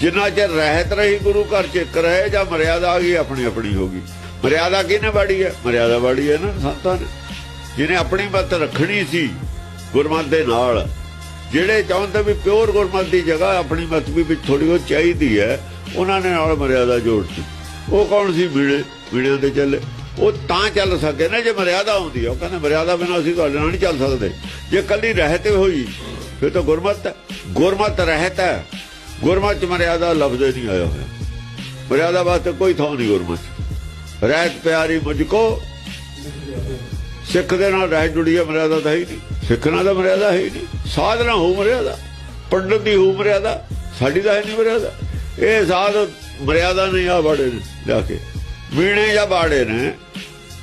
ਜਿੰਨਾ ਚਿਰ ਰਹਿਤ ਰਹੀ ਗੁਰੂ ਘਰ ਚ ਇੱਕ ਰਹੇ ਜਾਂ ਮਰਿਆਦਾ ਆ ਗਈ, ਆਪਣੀ ਆਪਣੀ ਹੋ ਗਈ। ਮਰਿਆਦਾ ਕਿਹਨੇ ਬਾੜੀ ਹੈ? ਮਰਿਆਦਾ ਬਾੜੀ ਹੈ ਨਾ ਸੰਤਾਂ ਨੇ। ਜਿਹਨੇ ਆਪਣੀ ਮਤ ਰੱਖਣੀ ਸੀ ਗੁਰਮਤ ਦੇ ਨਾਲ, ਜਿਹੜੇ ਚਾਹੁੰਦੇ ਵੀ ਪਿਓਰ ਗੁਰਮਤ ਦੀ ਜਗ੍ਹਾ ਆਪਣੀ ਮਤ ਵੀ ਵਿੱਚ ਥੋੜੀ ਉਹ ਚਾਹੀਦੀ ਹੈ, ਉਹਨਾਂ ਨੇ ਨਾਲ ਮਰਿਆਦਾ ਜੋੜਤੀ ਉਹ ਕੌਣ ਸੀ? ਵੀੜੇ ਵੀੜਿਆਂ ਦੇ ਚੱਲੇ। ਉਹ ਤਾਂ ਚੱਲ ਸਕਦੇ ਨਾ ਜੇ ਮਰਿਆਦਾ ਆਉਂਦੀ ਹੈ। ਉਹ ਕਹਿੰਦੇ ਮਰਿਆਦਾ ਬਿਨਾਂ ਅਸੀਂ ਤੁਹਾਡੇ ਨਾਲ ਨਹੀਂ ਚੱਲ ਸਕਦੇ। ਜੇ ਕੱਲੀ ਰਹਿਤ ਹੋਈ, ਫਿਰ ਤਾਂ ਗੁਰਮਤ ਹੈ। ਗੁਰਮਤ ਰਹਿਤ ਹੈ। ਗੁਰਮਤ ਚ ਮਰਿਆਦਾ ਲਫ਼ਜ਼ ਨਹੀਂ ਆਇਆ ਹੋਇਆ ਮਰਿਆਦਾ ਵਾਸਤੇ ਕੋਈ ਥਾਂ ਨਹੀਂ ਗੁਰਮਤਿ ਰਹਿਤ ਪਿਆਰੀ ਮੁਝ ਕੋ। ਸਿੱਖ ਦੇ ਨਾਲ ਰਹਿਤ ਜੁੜੀ ਹੈ ਮਰਿਆਦਾ ਤਾਂ ਹੈ ਹੀ ਨਹੀਂ। ਸਿੱਖ ਨਾਲ ਤਾਂ ਮਰਿਆਦਾ ਹੈ ਹੀ ਨਹੀਂ। ਸਾਧਨਾ ਹੋ ਮਰਿਆਦਾ। ਪੰਡਤ ਦੀ ਹੋ ਮਰਿਆਦਾ। ਸਾਡੀ ਤਾਂ ਹੈ ਨਹੀਂ ਮਰਿਆਦਾ। ਇਹ ਸਾਧ ਮਰਿਆਦਾ ਨਹੀਂ ਆ ਬਾੜੇ ਨੇ ਜਾ ਕੇ। ਮੀਣੇ ਜਾਂ ਬਾੜੇ ਨੇ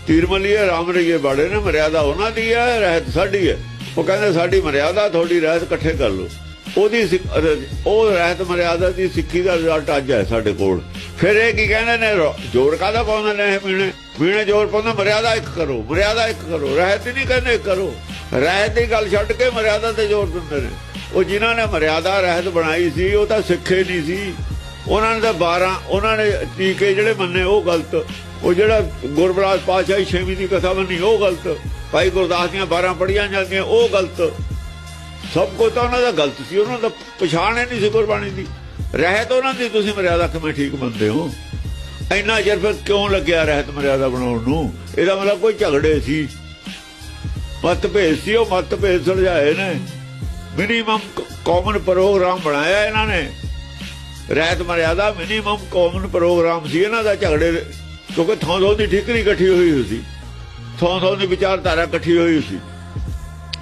ਤੀਰਮਲੀਏ ਰਾਮ ਰਈਏ ਬਾੜੇ ਨੇ, ਮਰਿਆਦਾ ਉਹਨਾਂ ਦੀ ਹੈ ਰਹਿਤ ਸਾਡੀ ਹੈ ਉਹ ਕਹਿੰਦੇ ਸਾਡੀ ਮਰਿਆਦਾ, ਤੁਹਾਡੀ ਰਹਿਤ ਇਕੱਠੇ ਕਰ ਲਓ। ਉਹਦੀ ਸਿੱਖ- ਉਹ ਰਹਿਤ ਮਰਿਆਦਾ ਦੀ ਸਿੱਖੀ ਦਾ ਰਿਜ਼ਲਟ ਅੱਜ ਹੈ ਸਾਡੇ ਕੋਲ। ਫਿਰ ਇਹ ਕੀ ਕਹਿੰਦੇ ਨੇ ਜ਼ੋਰ ਕਾਦਾ ਪਾਉਂਦੇ ਨੇ ਇਹ ਮੀਣੇ? ਮੀਣੇ ਜ਼ੋਰ ਪਾਉਂਦੇ, ਮਰਿਆਦਾ ਇੱਕ ਕਰੋ, ਮਰਿਆਦਾ ਇੱਕ ਕਰੋ, ਰਹਿਤ ਹੀ ਨਹੀਂ ਕਹਿੰਦੇ ਕਰੋ। ਰਹਿਤ ਦੀ ਗੱਲ ਛੱਡ ਕੇ ਮਰਿਆਦਾ ਤੇ ਜ਼ੋਰ ਦਿੰਦੇ ਨੇ। ਉਹ ਜਿਨ੍ਹਾਂ ਨੇ ਮਰਿਆਦਾ, ਰਹਿਤ ਬਣਾਈ ਸੀ, ਉਹ ਤਾਂ ਸਿੱਖੇ ਨਹੀਂ ਸੀ। ਉਹਨਾਂ ਨੇ ਤਾਂ 12 ਉਹਨਾਂ ਨੇ ਟੀਕੇ ਜਿਹੜੇ ਮੰਨੇ, ਉਹ ਗਲਤ। ਉਹ ਜਿਹੜਾ ਗੁਰਬਲਾਸ ਪਾਤਸ਼ਾਹੀ ਛੇਵੀਂ ਦੀ ਕਥਾ ਮੰਨੀ, ਉਹ ਗਲਤ। ਭਾਈ ਗੁਰਦਾਸ ਦੀਆਂ 12 ਪੜੀਆਂ ਜਾਂਦੀਆਂ, ਉਹ ਗਲਤ। ਸਭ ਕੁਝ ਤਾਂ ਉਹਨਾਂ ਦਾ ਗਲਤ ਸੀ, ਉਹਨਾਂ ਦਾ ਪਛਾਣ ਹੀ ਨਹੀਂ ਸੀ ਗੁਰਬਾਣੀ ਦੀ। ਰਹਿਤ ਉਹਨਾਂ ਦੀ, ਤੁਸੀਂ ਮਰਿਆਦਾ ਕਿਵੇਂ ਠੀਕ ਮੰਨਦੇ ਹੋ? ਇੰਨਾ ਚਿਰ ਫਿਰ ਕਿਉਂ ਲੱਗਿਆ ਰਹਿਤ ਮਰਿਆਦਾ ਬਣਾਉਣ ਨੂੰ? ਇਹਦਾ ਮਤਲਬ ਕੋਈ ਝਗੜੇ ਸੀ? ਮਤਭੇਦ ਸੀ, ਉਹ ਮਤਭੇਦ ਸੁਲਝਾਏ ਨੇ। ਮਿਨੀਮਮ ਕਾਮਨ ਪ੍ਰੋਗਰਾਮ ਬਣਾਇਆ ਇਹਨਾਂ ਨੇ। ਰਹਿਤ ਮਰਿਆਦਾ ਮਿਨੀਮਮ ਕਾਮਨ ਪ੍ਰੋਗਰਾਮ ਸੀ, ਇਹਨਾਂ ਦਾ ਝਗੜੇ ਕਿਉਂਕਿ ਥਾਂ ਥਾਂ ਦੀ ਠਿਕਰੀ ਇਕੱਠੀ ਹੋਈ ਹੋਈ ਸੀ। ਥੋਂ ਥਾਂ ਦੀ ਵਿਚਾਰਧਾਰਾ ਇਕੱਠੀ ਹੋਈ ਸੀ।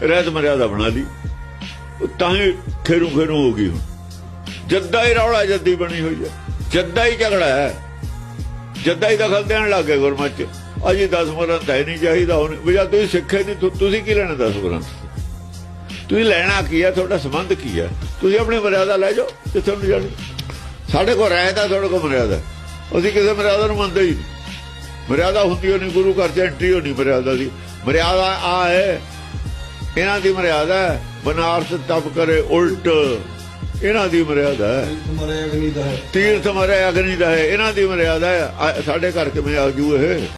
ਰਹਿਤ ਮਰਿਆਦਾ ਬਣਾ ਲਈ। ਤਾਂ ਹੀ ਖੇਰੂ ਖੇਰੂ ਹੋ ਗਈ ਹੁਣ। ਜੱਦਾ ਹੀ ਰੌਲਾ ਜੱਦੀ ਬਣੀ ਹੋਈ ਹੈ। ਜੱਦਾ ਹੀ ਝਗੜਾ ਹੈ। ਜੱਦਾ ਹੀ ਦਖਲ ਦੇਣ ਲੱਗ ਗਏ ਗੁਰਮਤ ਚ। ਅਜੀ 10 ਗ੍ਰੰਥ ਹੈ ਨਹੀਂ ਚਾਹੀਦਾ। ਹੁਣ ਵੀ ਤੁਸੀਂ ਸਿੱਖੇ ਨਹੀਂ ਤੁਸੀਂ ਕੀ ਲੈਣਾ 10 ਗ੍ਰੰਥ ਤੁਸੀਂ ਲੈਣਾ ਕੀ ਹੈ? ਤੁਹਾਡਾ ਸੰਬੰਧ ਕੀ ਹੈ? ਤੁਸੀਂ ਆਪਣੀ ਮਰਿਆਦਾ ਲੈ ਜਾਓ, ਜਿੱਥੇ ਨੂੰ ਜਾਣੀ। ਸਾਡੇ ਕੋਲ ਰਹਿਤਾ ਤੁਹਾਡੇ ਕੋਲ ਮਰਿਆਦਾ ਅਸੀਂ ਕਿਸੇ ਮਰਿਆਦਾ ਨੂੰ ਮੰਨਦੇ ਹੀ ਨਹੀਂ। ਮਰਿਆਦਾ ਹੁੰਦੀ ਹੋ ਨਹੀਂ ਗੁਰੂ ਘਰ ਚ ਐਂਟਰੀ ਹੋਣੀ ਮਰਿਆਦਾ ਦੀ। ਮਰਿਆਦਾ ਆ ਹੈ। ਇਹਨਾਂ ਦੀ ਮਰਿਆਦਾ ਬਨਾਰਸ ਤਪ ਕਰੇ ਉਲਟ। ਇਹਨਾਂ ਦੀ ਮਰਿਆਦਾ ਹੈ। ਮਰੇ ਅਗਨੀ ਦਾ ਹੈ। ਤੀਰਥ ਮਰੇ ਅਗਨੀ ਦਾ ਹੈ। ਇਹਨਾਂ ਦੀ ਮਰਿਆਦਾ ਹੈ। ਸਾਡੇ ਘਰ ਕਿਵੇਂ ਆਜੂ ਇਹ?